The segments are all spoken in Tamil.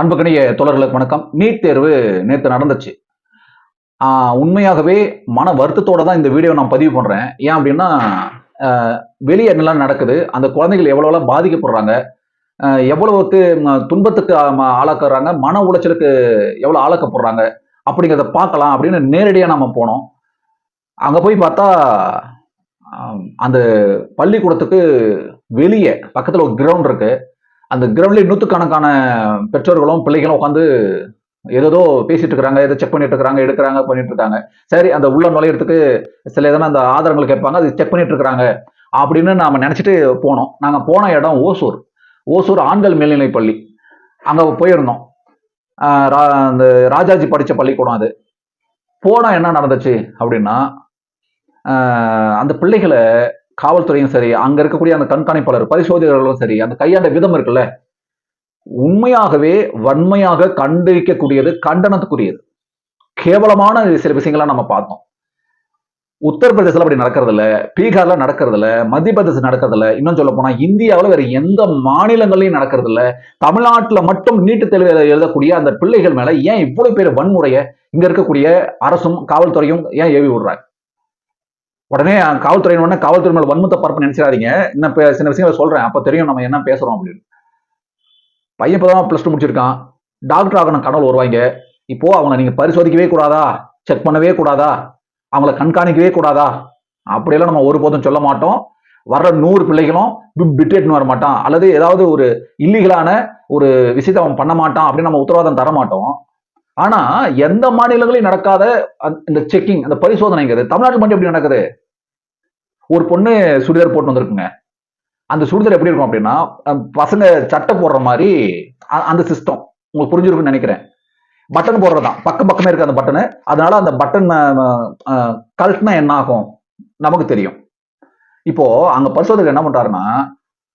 அன்புக்கணிய தோழர்களுக்கு வணக்கம். நீட் தேர்வு நேற்று நடந்துச்சு. உண்மையாகவே மன வருத்தத்தோட தான் இந்த வீடியோ நான் பதிவு பண்ணுறேன் ஏன் அப்படின்னா வெளியே என்னெல்லாம் நடக்குது அந்த குழந்தைகள் எவ்வளோலாம் பாதிக்கப்படுறாங்க எவ்வளவுக்கு துன்பத்துக்கு ஆளாக்குறாங்க மன உளைச்சலுக்கு எவ்வளோ ஆளாக்கப்படுறாங்க அப்படிங்கிறத பார்க்கலாம் அப்படின்னு நேரடியாக நம்ம போனோம். அங்கே போய் பார்த்தா அந்த பள்ளிக்கூடத்துக்கு வெளியே பக்கத்தில் ஒரு கிரவுண்ட் இருக்குது அந்த கிரவுண்ட்லேயே நூற்றுக்கணக்கான பெற்றோர்களும் பிள்ளைகளும் உட்காந்து ஏதேதோ பேசிட்டு இருக்கிறாங்க ஏதோ செக் பண்ணிட்டு இருக்கிறாங்க எடுக்கிறாங்க பண்ணிட்டு இருக்காங்க. சரி அந்த உள்ள நுழையிறதுக்கு சில எதனா அந்த ஆதாரங்கள் கேட்பாங்க அது செக் பண்ணிட்டு இருக்கிறாங்க அப்படின்னு நாம நினைச்சிட்டு போனோம். நாங்க போன இடம் ஓசூர். ஓசூர் ஆண்கள் மேல்நிலைப் பள்ளி. அங்க போயிருந்தோம். ரா- அந்த ராஜாஜி படிச்ச பள்ளிக்கூடம் அது. போனா என்ன நடந்துச்சு அப்படின்னா அந்த பிள்ளைகளை காவல்துறையும் சரி அங்க இருக்கக்கூடிய அந்த கண்காணிப்பாளர் பரிசோதகர்களும் சரி அந்த கையாண்ட விதம் இருக்குல்ல உண்மையாகவே வன்மையாக கண்டிக்கக்கூடியது கண்டனத்துக்குரியது. கேவலமான சில விஷயங்களை நம்ம பார்த்தோம். உத்தரப்பிரதேசல அப்படி நடக்கிறதுல பீகார்ல நடக்கிறதுல மத்திய பிரதேசம் நடக்கிறது இன்னும் சொல்ல போனா இந்தியாவில் வேற எந்த மாநிலங்களையும் நடக்கிறது தமிழ்நாட்டில் தமிழ்நாட்டுல மட்டும் நீட்டு தேர்வு எழுதக்கூடிய அந்த பிள்ளைகள் மேல ஏன் இவ்வளவு பேர் வன்முறைய இங்க இருக்கக்கூடிய அரசும் காவல்துறையும் ஏன் ஏவி விடுறாங்க? உடனே காவல்துறை உடனே காவல்துறை மேல வன்மத்தை பரப்பு நினைச்சிடாதீங்க. இன்னும் சில விஷயங்களை சொல்றேன். அப்ப தெரியும் நம்ம என்ன பேசுறோம் அப்படின்னு. பையன் இப்பதான் பிளஸ் டூ முடிச்சிருக்கான். டாக்டர் ஆகணும் கனவு வருவாங்க. இப்போ அவங்களை நீங்க பரிசோதிக்கவே கூடாதா? செக் பண்ணவே கூடாதா? அவங்கள கண்காணிக்கவே கூடாதா? அப்படியெல்லாம் நம்ம ஒருபோதும் சொல்ல மாட்டோம். வர்ற நூறு பிள்ளைகளும் பிட்டேட்னு வர மாட்டான். அல்லது ஏதாவது ஒரு இல்லீகலான ஒரு விஷயத்தை அவன் பண்ண மாட்டான் அப்படின்னு நம்ம உத்தரவாதம் தர மாட்டோம். ஆனா எந்த மாநிலங்களையும் நடக்காத அந்த- இந்த செக்கிங் அந்த பரிசோதனைங்கிறது தமிழ்நாட்டில் மட்டும் எப்படி நடக்குது? ஒரு பொண்ணு சுடிதார் போட்டு வந்திருக்குங்க. அந்த சுடிதார் எப்படி இருக்கும் அப்படின்னா பசங்க சட்டை போடுற மாதிரி அ- அந்த சிஸ்டம் உங்களுக்கு புரிஞ்சிருக்கும்னு நினைக்கிறேன். பட்டன் போடுறதான் பக்கம் பக்கமே இருக்கு அந்த பட்டனு அதனால அந்த பட்டன் கழட்டினா என்ன ஆகும்? நமக்கு தெரியும். இப்போ அங்க பரிசோதகர் என்ன பண்றாருன்னா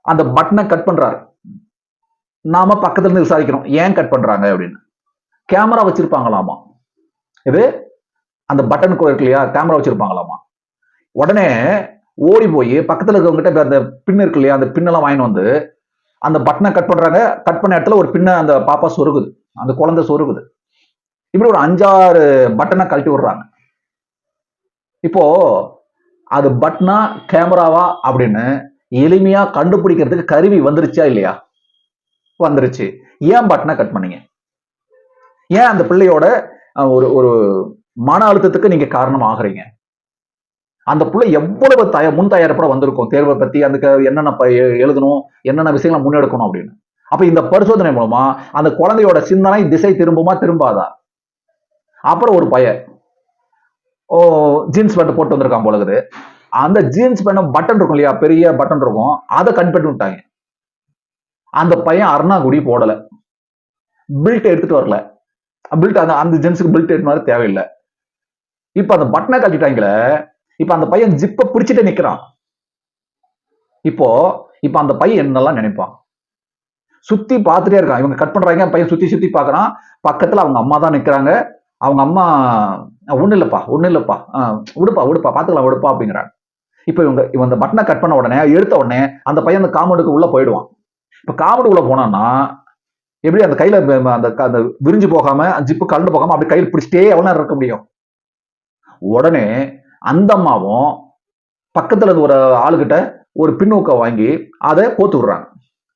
அந்த பட்டனை கட் பண்றாரு. நாம பக்கத்துல இருந்து விசாரிக்கிறோம். ஏன் கட் பண்றாங்க அப்படின்னு. கேமரா வச்சிருப்பாங்களாமா? இது அந்த பட்டன் இருக்கு இல்லையா? கேமரா வச்சிருப்பாங்களாமா? உடனே ஓடி போய் பக்கத்தில் இருக்கவங்ககிட்ட அந்த பின் இருக்கு இல்லையா? அந்த பின்னெல்லாம் வாங்கிட்டு வந்து அந்த பட்டனை கட் பண்றாங்க. கட் பண்ண இடத்துல ஒரு பின்ன அந்த பாப்பா சொருகுது. அந்த குழந்தை சொருகுது. இப்படி ஒரு அஞ்சாறு பட்டனை கழட்டி விடுறாங்க. இப்போ அது பட்னா கேமராவா அப்படின்னு எளிமையா கண்டுபிடிக்கிறதுக்கு கருவி வந்துருச்சா இல்லையா? வந்துருச்சு. ஏன் பட்டனை கட் பண்ணீங்க? ஏன் அந்த பிள்ளையோட ஒரு ஒரு மன அழுத்தத்துக்கு நீங்க காரணம் ஆகுறீங்க அந்த பிள்ளை எவ்வளவு தய முன் தயாரிப்பட வந்திருக்கும்? தேர்வை பத்தி அதுக்கு என்னென்ன ப- எ- எழுதணும்? என்னென்ன விஷயங்களை முன்னெடுக்கணும் அப்படின்னு. அப்ப இந்த பரிசோதனை மூலமா அந்த குழந்தையோட சிந்தனை திசை திரும்புமா திரும்பாதா? அப்புறம் ஒரு பையன் ஓ ஜீன்ஸ் பேண்ட் போட்டு வந்திருக்கான் போல இருக்குது. அந்த ஜீன்ஸ் பேண்ட் பட்டன் இருக்கும் இல்லையா? பெரிய பட்டன் இருக்கும். அதை கட் பண்ணி விட்டாங்க. அந்த பையன் அருணாகுடி போடல. பில்ட் எடுத்துட்டு வரல. பில்ட் அந்த அந்த ஜென்ஸுக்கு பில்ட் எடுத்து மாதிரி தேவையில்லை. இப்ப அந்த பட்டனை கட்டிட்டாங்களே இப்ப அந்த பையன் ஜிப்பை பிடிச்சிட்டே நிக்கிறான். இப்போ இப்ப அந்த பையன் என்னெல்லாம் நினைப்பான்? சுத்தி பார்த்துட்டே இருக்கான். இவங்க கட் பண்றாங்க பையன் சுத்தி சுத்தி பாக்குறான் பக்கத்துல அவங்க அம்மா தான் நிக்கிறாங்க. அவங்க அம்மா ஒண்ணு இல்லப்பா ஒண்ணு இல்லப்பா. ஆஹ் விடுப்பா விடுப்பா பாத்துக்கலாம் விடுப்பா அப்படிங்கிறாங்க. இப்ப இவங்க இவன் அந்த பட்டனை கட் பண்ண உடனே எடுத்த உடனே அந்த பையன் அந்த காமௌண்டுக்கு உள்ள போயிடுவான். இப்ப காமெடி உள்ள போனான்னா எப்படி அந்த கையில அந்த அந்த விரிஞ்சு போகாம ஜிப்பு கலந்து போகாம அப்படி கையில் பிடிச்சிட்டே எவ்வளவு நேரம் இருக்க முடியும்? உடனே அந்த அம்மாவும் பக்கத்துல ஒரு ஆளுகிட்ட ஒரு பின்னூக்க வாங்கி அதை கோத்து விடுறாங்க.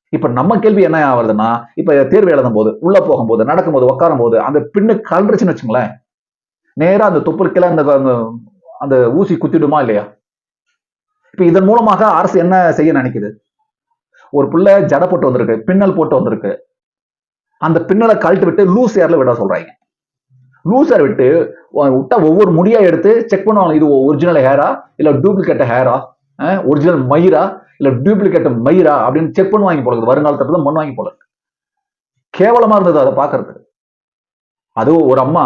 இப்ப நம்ம கேள்வி என்ன ஆகுதுன்னா இப்ப தேர்வு எழுதும் போது உள்ள போகும்போது நடக்கும்போது உட்காரும் போது அந்த பின்னு கலண்டுருச்சுன்னு வச்சுங்களேன் நேரா அந்த தொப்புளுக்கெல்லாம் அந்த அந்த- அந்த ஊசி குத்திடுமா இல்லையா? இப்ப இதன் மூலமாக அரசு என்ன செய்ய நினைக்குது? ஒரு பிள்ளை ஜடை போட்டு வந்திருக்கு பின்னல் போட்டு வந்திருக்கு. அந்த பின்னலை கழட்டி விட்டு லூஸ் ஏர்ல விட சொல்றாங்க. லூஸ் ஏர் விட்டு விட்டா ஒவ்வொரு முடியா எடுத்து செக் பண்ணுவாங்க. இது ஒரிஜினல் ஹேரா இல்ல டூப்ளிகேட் ஹேரா ஒரிஜினல் மயிரா? இல்ல டூப்ளிகேட் மயிரா? அப்படின்னு செக் பண்ணுவாங்க போல இருக்குது. வருங்காலத்துல தான் வாங்கி போல கேவலமா இருந்தது அதை பாக்குறது அதுவும் ஒரு அம்மா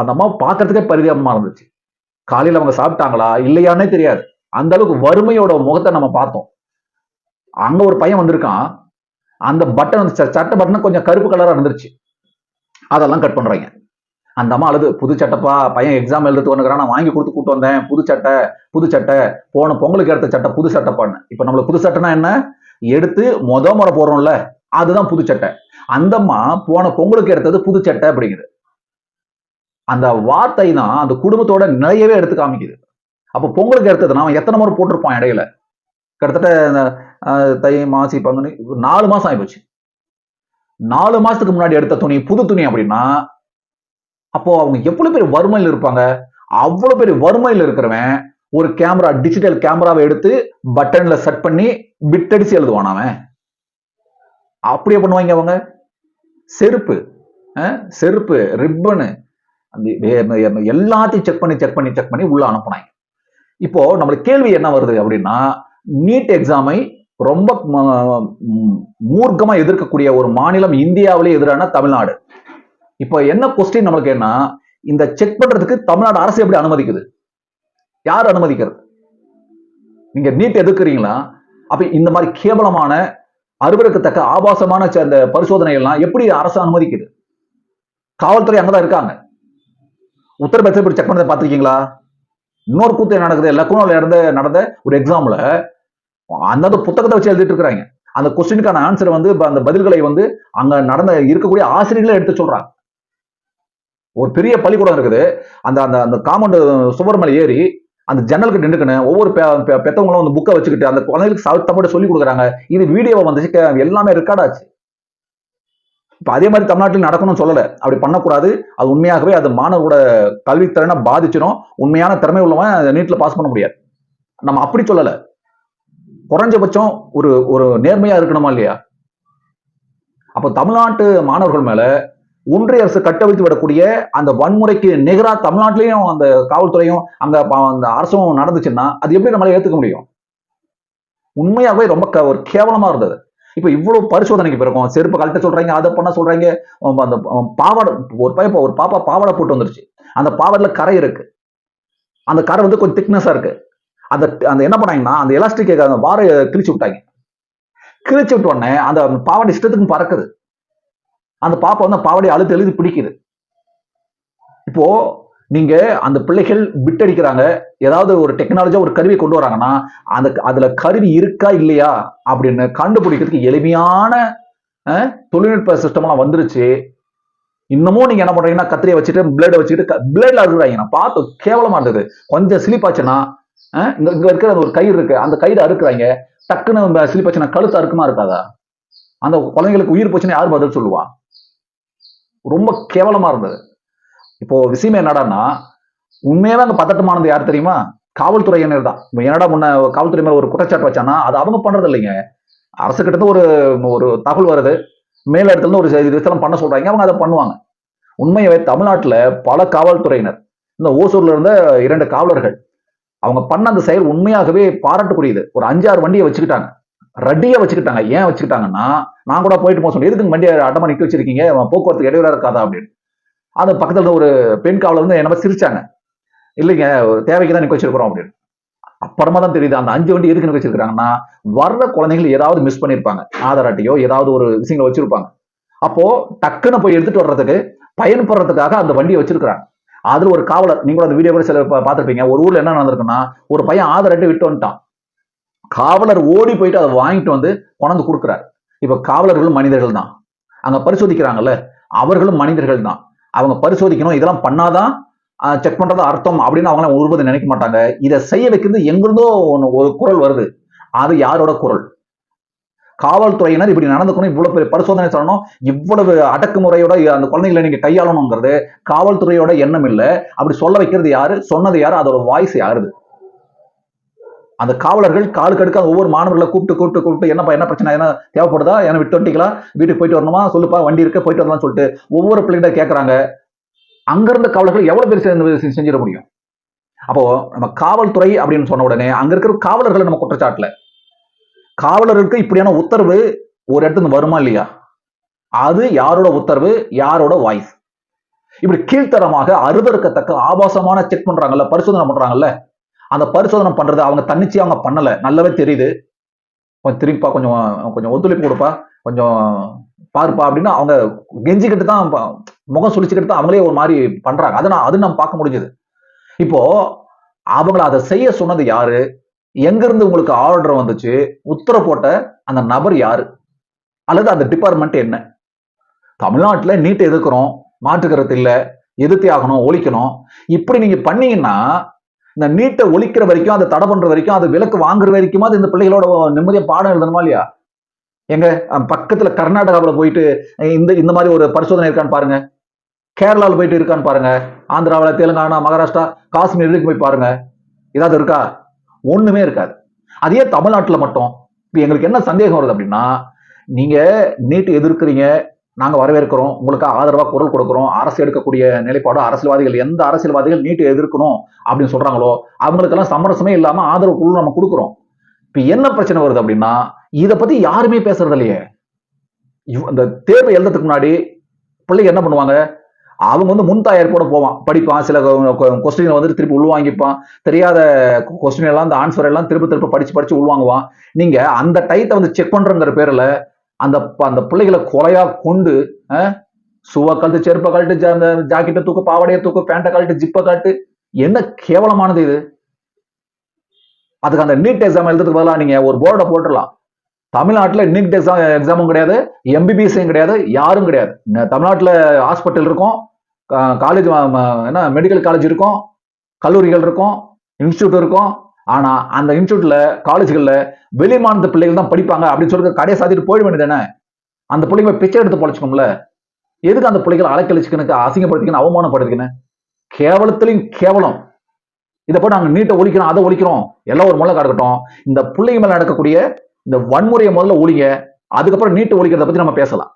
அந்த அம்மா பார்க்கறதுக்கே பரிதாபமா இருந்துச்சு. காலையில அவங்க சாப்பிட்டாங்களா? இல்லையானே தெரியாது. அந்த அளவுக்கு வறுமையோட முகத்தை நம்ம பார்த்தோம். அங்க ஒரு பையன் வந்திருக்கான். அந்த பட்டன் அந்த ச- சட்டை பட்டன் கொஞ்சம் கருப்பு கலரா இருந்துருச்சு. அதெல்லாம் கட் பண்ணுறாங்க அந்த அம்மா அழுது புது சட்டைப்பா பையன் எக்ஸாம் எழுதுட்டு வந்துக்கிறான் நான் வாங்கி கொடுத்து கூட்டு வந்தேன். புது சட்டை புது சட்டை. போன பொங்கலுக்கு எடுத்த சட்டை புது சட்டைப்பான்னு இப்ப நம்மளுக்கு புது சட்டைனா என்ன? எடுத்து மொத முறை போடுறோம்ல அதுதான் புது சட்டை. அந்தம்மா போன பொங்கலுக்கு எடுத்தது புது சட்டை அப்படிங்குது. அந்த வார்த்தை தான் அந்த குடும்பத்தோட நிறையவே எடுத்து காமிக்குது. அப்போ பொங்கலுக்கு எடுத்ததுன்னா அவன் எத்தனை முறை போட்டிருப்பான் இடையில? கிட்டத்தட்ட இந்த, தை மாசி பங்குனி நாலு மாசம் ஆயிப்போச்சு. நாலு மாசத்துக்கு முன்னாடி எடுத்த துணி புது துணி அப்படின்னா அப்போ அவங்க எவ்வளவு பேர் வறுமையில் இருப்பாங்க? அவ்வளவு பேர் வறுமையில் இருக்கிறவன் ஒரு கேமரா டிஜிட்டல் கேமராவை எடுத்து பட்டன்ல செட் பண்ணி பிட் அடிச்சு எழுதுவான் அவன். அப்படியே பண்ணுவாங்க அவங்க. செருப்பு செருப்பு ரிப்பனு அந்த எல்லாத்தையும் செக் பண்ணி செக் பண்ணி செக் பண்ணி உள்ள அனுப்புனாங்க. இப்போ நம்மளுக்கு கேள்வி என்ன வருது அப்படின்னா நீட் எக்ஸாமை ரொம்ப ம- மூர்க்கமா எதிர்க்கக்கூடிய ஒரு மாநிலம் இந்தியாவிலே எதிரான தமிழ்நாடு. இப்போ என்ன கொஸ்டின் நம்மளுக்கு என்ன இந்த செக் பண்றதுக்கு தமிழ்நாடு அரசு எப்படி அனுமதிக்குது? யார் அனுமதிக்கிறது? நீங்க நீட் எதிர்க்கிறீங்களா? அப்ப இந்த மாதிரி கேவலமான அருவருக்கத்தக்க ஆபாசமான அந்த பரிசோதனை எல்லாம் எப்படி அரசு அனுமதிக்குது? காவல்துறை அங்கதான் இருக்காங்க. உத்தரப்பிரதேச இப்படி செக் பண்ணதை பார்த்திருக்கீங்களா? இன்னொரு கூத்து என்ன நடக்குது? லக்னோல இருந்த நடந்த ஒரு எக்ஸாம்ல அந்தந்த புத்தகத்தை வச்சு எழுதிட்டு இருக்கிறாங்க. அந்த கொஸ்டினுக்கான ஆன்சர் வந்து அந்த பதில்களை வந்து அங்க நடந்த இருக்கக்கூடிய ஆசிரியர்களே எடுத்து சொல்றாங்க. ஒரு பெரிய பள்ளிக்கூடம் இருக்குது. அந்த அந்த அந்த காமௌண்ட் சுவர் ஏறி அந்த ஜன்னலுக்கு நின்றுக்குன்னு ஒவ்வொரு பெ- பெத்தவங்களும் அந்த புக்கை வச்சுக்கிட்டு அந்த குழந்தைகளுக்கு தமிழ் சொல்லி கொடுக்குறாங்க. இது வீடியோவை வந்துச்சு எல்லாமே ரெக்கார்ட் ஆச்சு. இப்ப அதே மாதிரி தமிழ்நாட்டில் நடக்கணும்னு சொல்லலை. அப்படி பண்ணக்கூடாது. அது உண்மையாகவே அது மாணவரோட கல்வித்திறனை பாதிச்சிடும் உண்மையான திறமை உள்ளவன் நீட்ல பாஸ் பண்ண முடியாது. நம்ம அப்படி சொல்லலை. குறைஞ்சபட்சம் ஒரு ஒரு நேர்மையா இருக்கணுமா இல்லையா? அப்போ தமிழ்நாட்டு மாணவர்கள் மேல ஒன்றிய அரசு கட்டவிழ்த்து விடக்கூடிய அந்த வன்முறைக்கு நிகரா தமிழ்நாட்டிலையும் அந்த காவல்துறையும் அங்க அந்த அரசும் நடந்துச்சுன்னா அது எப்படி நம்மளால ஏத்துக்க முடியும்? உண்மையாகவே ரொம்ப க- ஒரு கேவலமா இருந்தது. இப்ப இவ்வளவு பரிசோதனைக்கு பிறக்கும் செருப்பு கழட்ட சொல்றாங்க அதை பண்ண சொல்றாங்க அந்த பாவாடை ஒரு பையன் ஒரு பாப்பா பாவாடை போட்டு வந்துருச்சு. அந்த பாவாடைல கரை இருக்கு. அந்த கரை வந்து கொஞ்சம் திக்னஸா இருக்கு. அந்த அந்த என்ன பண்ணாங்கன்னா அந்த எலாஸ்டிக் அந்த வார கிழிச்சு விட்டாங்க. கிழிச்சு விட்ட உடனே அந்த பாவாடை இஷ்டத்துக்கும் பறக்குது. அந்த பாப்பா வந்து பாவாடை அழுத்து எழுதி பிடிக்குது. இப்போ நீங்க அந்த பிள்ளைகள் பிட்டடிக்கிறாங்க ஏதாவது ஒரு டெக்னாலஜியா ஒரு கருவி கொண்டு வராங்கன்னா அந்த அதுல கருவி இருக்கா இல்லையா அப்படின்னு கண்டுபிடிக்கிறதுக்கு எளிமையான தொழில்நுட்ப சிஸ்டம்லாம் வந்துருச்சு. இன்னமும் நீங்க என்ன பண்றீங்கன்னா கத்திரியை வச்சுட்டு பிளேட வச்சுட்டு பிளேட்ல அறுக்குறாங்க நான் பார்த்து கேவலமா இருந்தது. கொஞ்சம் சிலிப்பாச்சுன்னா இங்க இங்க இருக்கிற அந்த ஒரு கயிறு இருக்கு. அந்த கயிறு அறுக்குறாங்க. டக்குன்னு சிலிப்பாச்சுன்னா கழுத்து அறுக்குமா இருக்காதா? அந்த குழந்தைங்களுக்கு உயிர் போச்சுன்னா யார் பதில் சொல்லுவா? ரொம்ப கேவலமா இருந்தது. இப்போ விஷயம் என்னடான்னா உண்மையாவே அங்க பதட்டமானது யார் தெரியுமா? காவல்துறையினர் தான். என்னடா முன்ன காவல்துறை மேல ஒரு குற்றச்சாட்டு வச்சானா அது அவங்க பண்றது இல்லைங்க. அரசு கிட்ட ஒரு ஒரு தகவல் வருது. மேல இடத்துல ஒரு விஷயம் பண்ண சொல்றாங்க. அவங்க அதை பண்ணுவாங்க. உண்மையவே தமிழ்நாட்டுல பல காவல்துறையினர் இந்த ஓசூர்ல இருந்த இரண்டு காவலர்கள் அவங்க பண்ண அந்த செயல் உண்மையாகவே பாராட்டுக்குரியது. ஒரு அஞ்சாறு வண்டியை வச்சுக்கிட்டாங்க. ரெடியா வச்சுக்கிட்டாங்க. ஏன் வச்சுக்கிட்டாங்கன்னா நான் கூட போயிட்டு போக சொன்னேன். எதுக்கு வண்டியை அடமா நிக்க வச்சிருக்கீங்க? போக்குவரத்து இடையூறா இருக்காதா? அப்படின்னு. அது பக்கத்துல இருந்த ஒரு பெண் காவலர் வந்து என்ன சிரிச்சாங்க. இல்லைங்க ஒரு தேவைக்கு தான் வச்சிருக்கிறோம் அப்படின்னு. அப்புறமா தான் தெரியுது அந்த அஞ்சு வண்டி எதுக்கு நிக்க வச்சிருக்காங்கன்னா வர்ற குழந்தைகள் ஏதாவது மிஸ் பண்ணிருப்பாங்க. ஆதார் அட்டையோ ஏதாவது ஒரு விஷயங்களை வச்சிருப்பாங்க. அப்போ டக்குன்னு போய் எடுத்துட்டு வர்றதுக்கு பயன்படுறதுக்காக அந்த வண்டியை வச்சிருக்கிறாங்க. அதுல ஒரு காவலர் நீங்க அந்த வீடியோ கூட சில பாத்துருப்பீங்க ஒரு ஊர்ல என்ன நடந்திருக்குன்னா ஒரு பையன் ஆதார் அட்டை விட்டு வந்துட்டான். காவலர் ஓடி போயிட்டு அதை வாங்கிட்டு வந்து கொண்டாந்து கொடுக்குறாரு. இப்ப காவலர்களும் மனிதர்கள் தான். அங்க பரிசோதிக்கிறாங்கல்ல அவர்களும் மனிதர்கள் தான். அவங்க பரிசோதிக்கணும் இதெல்லாம் பண்ணாதான் செக் பண்றது அர்த்தம் அப்படின்னு அவங்க ஒருபோது நினைக்க மாட்டாங்க. இதை செய்ய வைக்கிறது எங்கிருந்தோ ஒண்ணு ஒரு குரல் வருது. அது யாரோட குரல்? காவல்துறையினர் இப்படி நடந்துக்கணும் இவ்வளவு பெரிய பரிசோதனை சொல்லணும் இவ்வளவு அடக்குமுறையோட அந்த குழந்தைகளை நீங்க கையாளணுங்கிறது காவல்துறையோட எண்ணம் இல்லை. அப்படி சொல்ல வைக்கிறது யாரு? சொன்னது யாரு? அதோட வாய்ஸ் யாருது? அந்த காவலர்கள் காலு கடுக்க ஒவ்வொரு மாணவர்களை கூப்பிட்டு கூப்பிட்டு கூப்பிட்டு என்னப்பா என்ன பிரச்சனை என்ன தேவைப்படுதா? என்ன விட்டு வந்துட்டீங்களா? வீட்டுக்கு போயிட்டு வரணுமா? சொல்லுப்பா வண்டி இருக்கு போயிட்டு வரலாம்னு சொல்லிட்டு ஒவ்வொரு பிள்ளைகிட்ட கேட்கறாங்க அங்க இருந்த காவலர்கள் எவ்வளவு பேர் சேர்ந்து செஞ்சிட முடியும்? அப்போ நம்ம காவல்துறை அப்படின்னு சொன்ன உடனே அங்க இருக்கிற காவலர்களை நம்ம குற்றச்சாட்டுல. காவலருக்கு இப்படியான உத்தரவு ஒரு இடத்துல இருந்து வருமா இல்லையா? அது யாரோட உத்தரவு? யாரோட வாய்ஸ்? இப்படி கீழ்த்தரமாக அருவருக்கத்தக்க ஆபாசமான செக் பண்றாங்கல்ல பரிசோதனை பண்றாங்கல்ல அந்த பரிசோதனை பண்றது அவங்க தன்னிச்சு அவங்க பண்ணல. நல்லாவே தெரியுது. கொஞ்சம் திரும்பிப்பா கொஞ்சம் கொஞ்சம் ஒத்துழைப்பு கொடுப்பா கொஞ்சம் பாருப்பா அப்படின்னு அவங்க கெஞ்சிக்கிட்டு தான் முகம் சுழிச்சுக்கிட்டு தான் அவங்களே ஒரு மாதிரி பண்றாங்க. அதை நான் அது நம்ம பார்க்க முடிஞ்சது. இப்போ அவங்கள அதை செய்ய சொன்னது யாரு? எங்கிருந்து உங்களுக்கு ஆர்டர் வந்துச்சு? உத்தரவு போட்ட அந்த நபர் யாரு? அல்லது அந்த டிபார்ட்மெண்ட் என்ன? தமிழ்நாட்டில் நீட்டை எதிர்க்கிறோம் மாற்றுக்கிறது இல்லை. எதிர்த்தே ஆகணும் ஒழிக்கணும். இப்படி நீங்க பண்ணீங்கன்னா இந்த நீட்டை ஒழிக்கிற வரைக்கும் அதை தடை பண்ற வரைக்கும் அது விலக்கு வாங்குற வரைக்குமா அது இந்த பிள்ளைகளோட நிம்மதியா பாடம் எழுதணுமா இல்லையா? எங்க பக்கத்துல கர்நாடகாவில் போயிட்டு இந்த இந்த மாதிரி ஒரு பரிசோதனை இருக்கான்னு பாருங்க. கேரளாவில் போயிட்டு இருக்கான்னு பாருங்க. ஆந்திராவில் தெலுங்கானா மகாராஷ்டிரா காஷ்மீர் இருக்கு போய் பாருங்க. ஏதாவது இருக்கா? ஒண்ணுமே இருக்காது. அதே தமிழ்நாட்டில் மட்டும். இப்போ எங்களுக்கு என்ன சந்தேகம் வருது அப்படின்னா நீங்க நீட் எதிர்க்கிறீங்க நாங்க வரவேற்கிறோம். உங்களுக்கு ஆதரவா குரல் கொடுக்குறோம். அரசு எடுக்கக்கூடிய நிலைப்பாடு அரசியல்வாதிகள் எந்த அரசியல்வாதிகள் நீட்டு எதிர்க்கணும் அப்படின்னு சொல்றாங்களோ அவங்களுக்கெல்லாம் சமரசமே இல்லாம ஆதரவு குழு நம்ம கொடுக்குறோம். இப்ப என்ன பிரச்சனை வருது அப்படின்னா இதை பத்தி யாருமே பேசுறது இல்லையே. இந்த தேர்வு எழுதுறதுக்கு முன்னாடி பிள்ளைங்க என்ன பண்ணுவாங்க? அவங்க வந்து முன் தயாரிப்போட போவான். படிப்பான். சில கொஸ்டின் வந்து திருப்பி உள்வாங்கிப்பான். தெரியாத கொஸ்டின் எல்லாம் அந்த ஆன்சர் எல்லாம் திரும்ப திரும்ப படிச்சு படிச்சு உள்வாங்குவான். நீங்க அந்த டைத்தை வந்து செக் பண்றங்கிற பேர்ல அந்த ப- அந்த பிள்ளைகளை கொலையா கொண்டு சுவ கழட்டு செருப்பை கழட்டு ஜா- அந்த ஜாக்கெட்டை தூக்கு பாவடையை தூக்கு பேண்ட்டை கழட்டு ஜிப்பை கழட்டு என்ன கேவலமானது இது? அதுக்கு அந்த நீட் எக்ஸாம் எழுதுறதுக்கு பதிலாக நீங்க ஒரு போர்டை போட்டுடலாம் தமிழ்நாட்டில் நீட் எக்ஸாம் எக்ஸாமும் கிடையாது எம்பிபிஎஸ்ஸும் கிடையாது யாரும் கிடையாது. தமிழ்நாட்டில் ஹாஸ்பிட்டல் இருக்கும் காலேஜ் என்ன மெடிக்கல் காலேஜ் இருக்கும் கல்லூரிகள் இருக்கும் இன்ஸ்டியூட் இருக்கும் ஆனா அந்த இன்ஸ்டியூட்ல காலேஜ்கள்ல வெளி மாநில பிள்ளைகள் தான் படிப்பாங்க அப்படின்னு சொல்லி கடையை சாத்திட்டு போயிட வேண்டியதானே அந்த பிள்ளைங்க பிச்சை எடுத்து பொழைச்சிக்கோம்ல எதுக்கு அந்த பிள்ளைகள் அலைக்கழிச்சுக்கணுக்கு அசிங்கப்படுத்திக்கணும் அவமானப்படுத்திக்கணும்? கேவலத்திலையும் கேவலம். இதை போய் நாங்க நீட்டை ஒழிக்கிறோம் அதை ஒழிக்கிறோம். எல்லாம் ஒரு முள்ள கிடக்கட்டும் இந்த பிள்ளைங்க மேல நடக்கக்கூடிய இந்த வன்முறையை முதல்ல ஒழிங்க. அதுக்கப்புறம் நீட்டை ஒழிக்கிறத பத்தி நம்ம பேசலாம்.